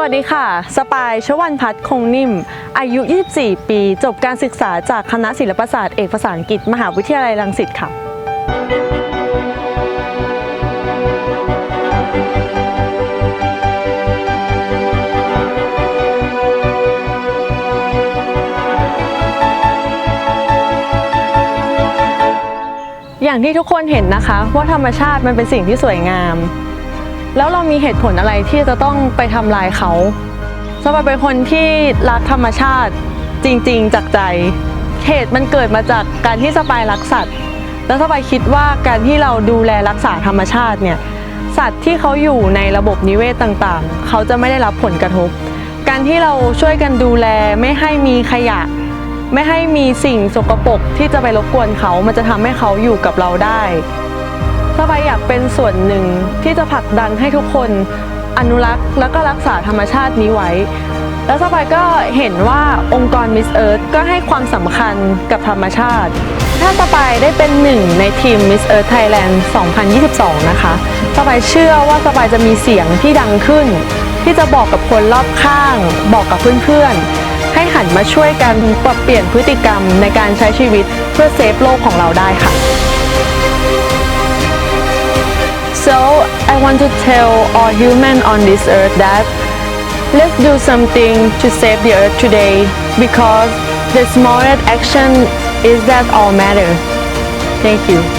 วัสดีค่ะ สปายชวันพัฒน์คงนิ่ม อายุ 24 ปี จบการศึกษาจากคณะศิลปศาสตร์เอกภาษาอังกฤษ มหาวิทยาลัยรังสิตค่ะอย่างที่ทุกคนเห็นนะคะ ว่าธรรมชาติมันเป็นสิ่งที่สวยงาม แล้วเรามีเหตุผลอะไรที่จะต้องไปทำลายเขาสบายเป็นคนที่รักธรรมชาติจริง ๆ จากใจเหตุมันเกิดมาจากการที่สบายรักสัตว์ แล้วสบายคิดว่าการที่เราดูแลรักษาธรรมชาติเนี่ยสัตว์ที่เขาอยู่ในระบบนิเวศต่างๆ เขาจะไม่ได้รับผลกระทบ การที่เราช่วยกันดูแลไม่ให้มีขยะ ไม่ให้มีสิ่งสกปรกที่จะไปรบกวนเขา มันจะทำให้เขาอยู่กับเราได้ สบายอยากเป็นส่วนหนึ่งที่จะผลักดันให้ทุกคนอนุรักษ์แล้วก็รักษาธรรมชาตินี้ไว้ แล้วสบายก็เห็นว่าองค์กร Miss Earth ก็ให้ความสำคัญกับธรรมชาติ ถ้าสบายได้เป็นหนึ่งในทีม Miss Earth Thailand 2022 นะคะสบายเชื่อว่าสบายจะมีเสียงที่ดังขึ้น ที่จะบอกกับคนรอบข้าง บอกกับเพื่อนๆ ให้หันมาช่วยกันปรับเปลี่ยนพฤติกรรมในการใช้ชีวิตเพื่อเซฟโลกของเราได้ค่ะ I want to tell all humans on this earth that let's do something to save the earth today because the smallest action is that all matter. Thank you.